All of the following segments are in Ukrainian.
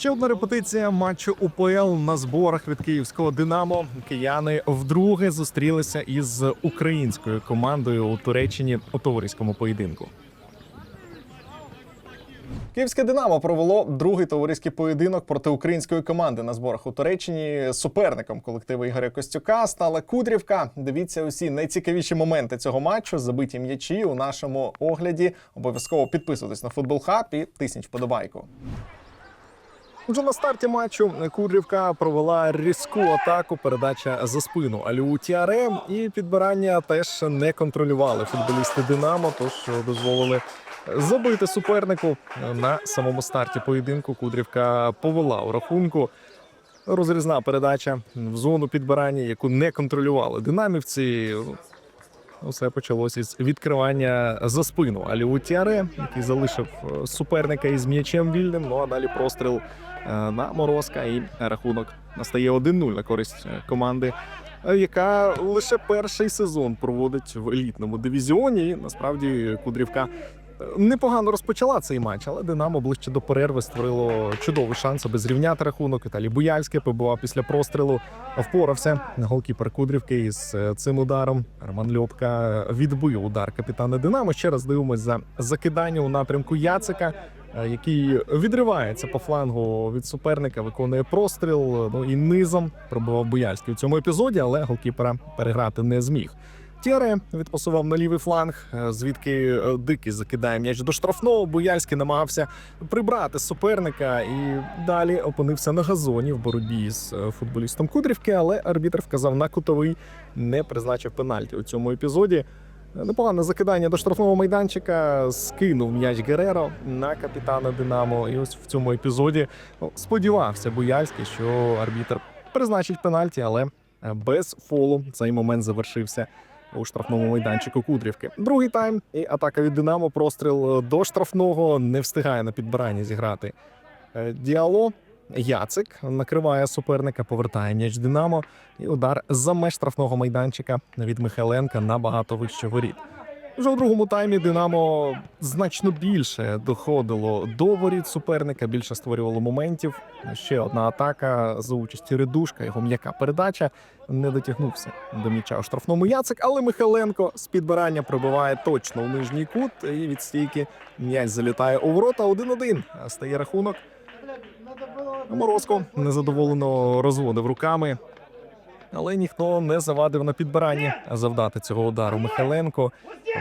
Ще одна репетиція матчу УПЛ на зборах від київського Динамо. Кияни вдруге зустрілися із українською командою у Туреччині у товариському поєдинку. Київське Динамо провело другий товариський поєдинок проти української команди на зборах у Туреччині. Суперником колективу Ігоря Костюка стала Кудрівка. Дивіться усі найцікавіші моменти цього матчу. Забиті м'ячі у нашому огляді. Обов'язково підписуйтесь на футбол хаб і тисніть вподобайку. Вже на старті матчу Кудрівка провела різку атаку, передача за спину Алю Тіаре і підбирання теж не контролювали футболісти Динамо, тож дозволили забити супернику на самому старті поєдинку. Кудрівка повела у рахунку. Розрізна передача в зону підбирання, яку не контролювали динамівці. Усе почалося з відкривання за спину Аліу Тіаре, який залишив е, суперника із м'ячем вільним. Ну а далі простріл е, на Морозка, і рахунок настає 1-0 на користь е, команди, яка лише перший сезон проводить в елітному дивізіоні. І насправді Кудрівка непогано розпочала цей матч, але Динамо ближче до перерви створило чудовий шанс, аби зрівняти рахунок. Віталій Буяльський побував після прострілу, впорався голкіпер Кудрівки із е, цим ударом. Роман Льопка відбив удар капітана Динамо. Ще раз дивимось за закидання у напрямку Яцика. е, Який відривається по флангу від суперника, виконує простріл. Ну і низом пробивав Буяльський у цьому епізоді, але голкіпера переграти не зміг. Тіаре відпасував на лівий фланг, е, звідки е, Дикий закидає м'яч до штрафного. Буяльський намагався прибрати суперника і далі опинився на газоні в боротьбі з е, футболістом Кудрівки, але арбітр вказав на кутовий, не призначив пенальті у цьому епізоді. Непогане закидання до штрафного майданчика, скинув м'яч Гереро на капітана Динамо. І ось в цьому епізоді ну, сподівався Буяльський, що арбітр призначить пенальті, але без фолу цей момент завершився у штрафному майданчику Кудрівки. Другий тайм і атака від Динамо. Простріл е, до штрафного не встигає на підбиранні зіграти. Е, Діало Яцик накриває суперника, повертає м'яч Динамо. І удар за меж штрафного майданчика від Михайленка набагато вище воріт. Вже у другому таймі Динамо значно більше доходило до воріт суперника, більше створювало моментів. Ще одна атака за участі Редушка, його м'яка передача не дотягнувся до м'яча у штрафному Яцик, але Михайленко з підбирання пробиває точно у нижній кут і від стійки м'яч залітає у ворота 1-1. Стає рахунок. Морозко незадоволено розводив руками. Але ніхто не завадив на підбиранні завдати цього удару. Михайленко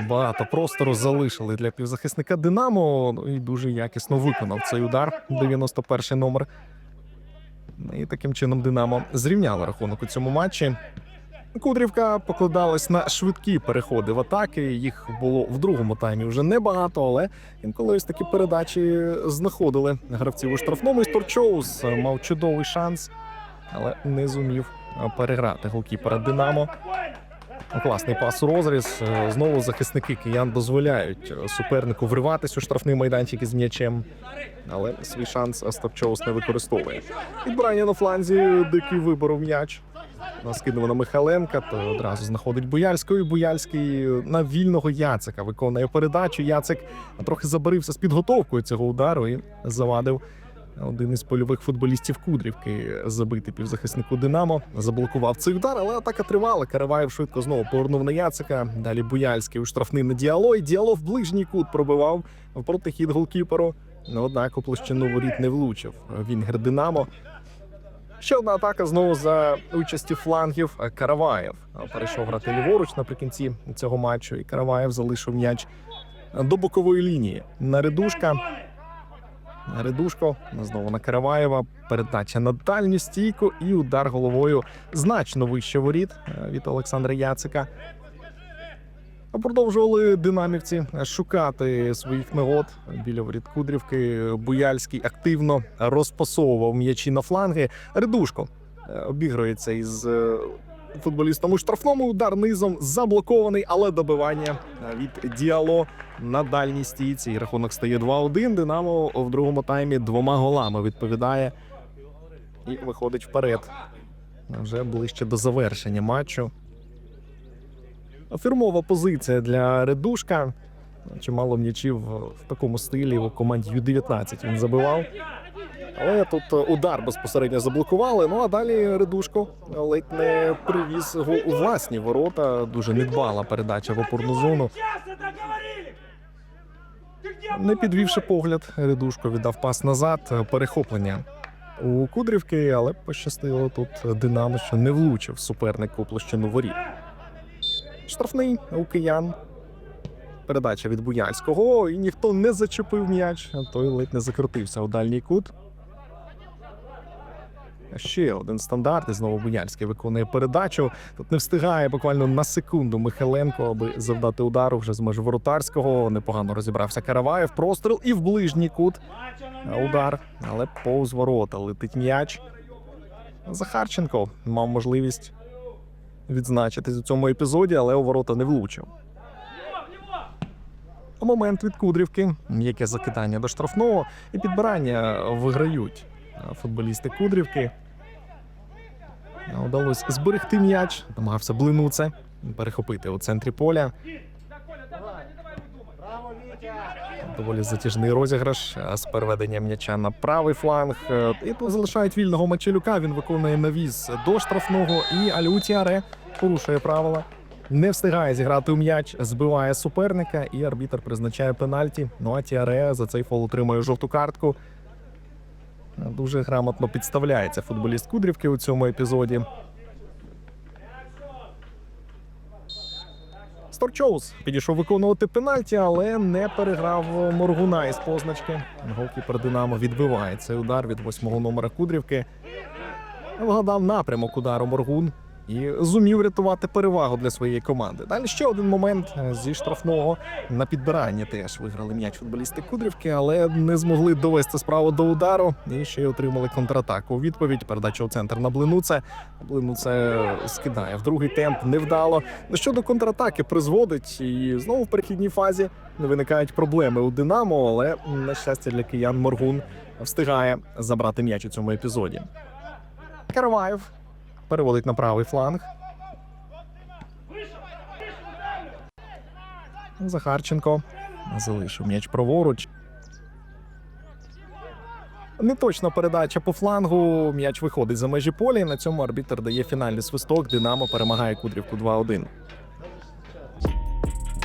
багато простору залишили для півзахисника Динамо. Ну і дуже якісно виконав цей удар. 91-й номер. І таким чином Динамо зрівняло рахунок у цьому матчі. Кудрівка покладалась на швидкі переходи в атаки. Їх було в другому таймі вже небагато, але інколи ось такі передачі знаходили гравців у штрафному. І Сторчоус мав чудовий шанс, але не зумів переграти голкіпера Динамо. Класний пас у розріз. Е, Знову захисники киян дозволяють е, супернику вриватись у штрафний майданчик із м'ячем, але свій шанс Остапчоус не використовує. Підбирання на фланзі дикий виборов м'яч. Скидує на Михайленка, то одразу знаходить Буяльського. І Буяльський на вільного Яцика виконує передачу. Яцик трохи забарився з підготовкою цього удару і завадив один із польових футболістів Кудрівки забити півзахиснику Динамо. Заблокував цей удар, але атака тривала. Караваєв швидко знову повернув на Яцика. Далі Буяльський у штрафний на діало. І діало в ближній кут пробивав в протихід голкіперу. Ну, однак у площину воріт не влучив. Вінгер Динамо. Ще одна атака знову за участі флангів. Караваєв перейшов грати ліворуч наприкінці цього матчу, і Караваєв залишив м'яч до бокової лінії. Наредушка. Наредушко знову на Караваєва. Передача на дальню стійку і удар головою значно вище воріт е, від Олександра Яцика. Продовжували динамівці шукати своїх нагод біля воріт Кудрівки. Буяльський активно розпасовував м'ячі на фланги. Редушко е, обігрується із е, футболістом у штрафному. Удар низом заблокований, але добивання від діало на дальній стійці. Рахунок стає 2-1. Динамо в другому таймі двома голами відповідає і виходить вперед. Вже ближче до завершення матчу. Фірмова позиція для Редушка. Чимало м'ячів в такому стилі у команді Ю-19 він забивав. Але тут е, удар безпосередньо заблокували. Ну а далі Редушко ледь не привіз гол у власні ворота. Дуже недбала передача в опорну зону. Не підвівши погляд, Редушко віддав пас назад. Перехоплення у Кудрівки, але пощастило тут Динамо, що не влучив суперник у площину воріт. Штрафний у киян. Передача від Буяльського, і ніхто не зачепив м'яч, а той ледь не закрутився у дальній кут. Ще один стандарт, і знову Буяльський виконує передачу. Тут не встигає буквально на секунду Михайленко, аби завдати удару вже з межі воротарського. Непогано розібрався Караваєв. Простріл і в ближній кут. Удар, але повз ворота летить м'яч. Захарченко мав можливість відзначитись у цьому епізоді, але у ворота не влучив. Момент від Кудрівки, м'яке закидання до штрафного і підбирання виграють футболісти Кудрівки. Удалось зберегти м'яч, намагався блинуце, перехопити у центрі поля. Доволі затяжний розіграш з переведення м'яча на правий фланг. І тут залишають вільного Мачелюка. Він виконує навіс до штрафного. І Алютіаре порушує правила. Не встигає зіграти у м'яч, збиває суперника, і арбітр призначає пенальті. Ну а Тіаре за цей фол отримує жовту картку. Дуже грамотно підставляється футболіст Кудрівки у цьому епізоді. Сторчоус підійшов виконувати пенальті, але не переграв Моргуна із позначки. Голкіпер Динамо відбиває цей удар від восьмого номера Кудрівки. Вгадав напрямок удару Моргун і зумів врятувати перевагу для своєї команди. Далі ще один момент е, зі штрафного на підбиранні теж виграли м'яч футболісти Кудрівки, але не змогли довести справу до удару і ще й отримали контратаку. У відповідь передача у центр на Блинуце. Блинуце скидає в другий темп невдало. Ну, Щодо контратаки призводить, і знову в перехідній фазі виникають проблеми у Динамо, але на щастя для киян Моргун встигає забрати м'яч у цьому епізоді. Караваєв переводить на правий фланг. Захарченко залишив м'яч праворуч. Неточна передача по флангу. М'яч виходить за межі поля. І на цьому арбітер дає фінальний свисток. Динамо перемагає Кудрівку 2-1.